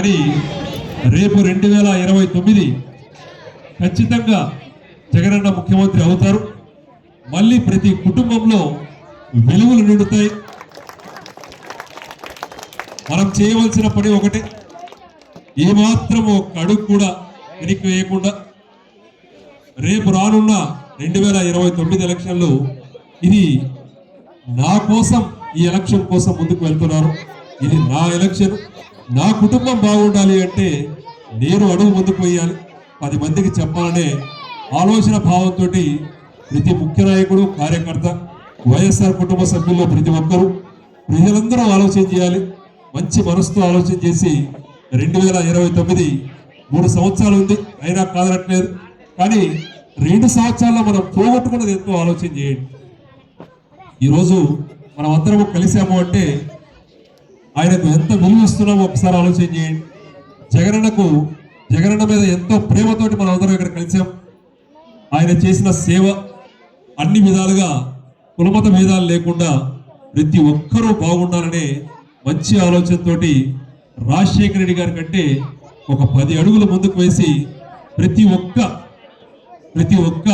కానీ రేపు రెండు వేల ఇరవై తొమ్మిది ఖచ్చితంగా జగనన్న ముఖ్యమంత్రి అవుతారు. మళ్ళీ ప్రతి కుటుంబంలో వెలుగులు నిండుతాయి. మనం చేయవలసిన పని ఒకటే. ఏమాత్రం ఒక అడుగు కూడా వెనక్కి వేయకుండా రేపు రానున్న రెండు వేల ఇరవై తొమ్మిది ఎలక్షన్లు ఇది నా కోసం ఈ ఎలక్షన్ కోసం ముందుకు వెళ్తున్నారు. ఇది నా ఎలక్షన్. నా కుటుంబం బాగుండాలి అంటే నేను అడుగు ముందుకు వేయాలి పది మందికి చెప్పాలనే ఆలోచన భావంతో ప్రతి ముఖ్య నాయకుడు కార్యకర్త వైఎస్ఆర్ కుటుంబ సభ్యుల్లో ప్రతి ఒక్కరూ ప్రజలందరూ ఆలోచన చేయాలి. మంచి మనసుతో ఆలోచన చేసి రెండు వేల ఇరవై తొమ్మిది మూడు సంవత్సరాలు ఉంది. అయినా కాదనట్లేదు. కానీ రెండు సంవత్సరాల్లో మనం పోగొట్టుకున్నది ఎంతో ఆలోచన చేయండి. ఈరోజు మనం అందరము కలిసాము అంటే ఆయనకు ఎంత విలువ ఇస్తున్నామో ఒకసారి ఆలోచన చేయండి. జగనన్నకు జగనన్న మీద ఎంతో ప్రేమతోటి మనం అందరం ఇక్కడ కలిసాం. ఆయన చేసిన సేవ అన్ని విధాలుగా కులమత భేదాలు లేకుండా ప్రతి ఒక్కరూ బాగుండాలనే మంచి ఆలోచనతోటి రాజశేఖర రెడ్డి గారి కంటే ఒక పది అడుగులు ముందుకు వేసి ప్రతి ఒక్క ప్రతి ఒక్క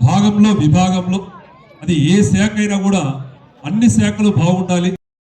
భాగంలో విభాగంలో అది ఏ శాఖ అయినా కూడా అన్ని శాఖలు బాగుండాలి.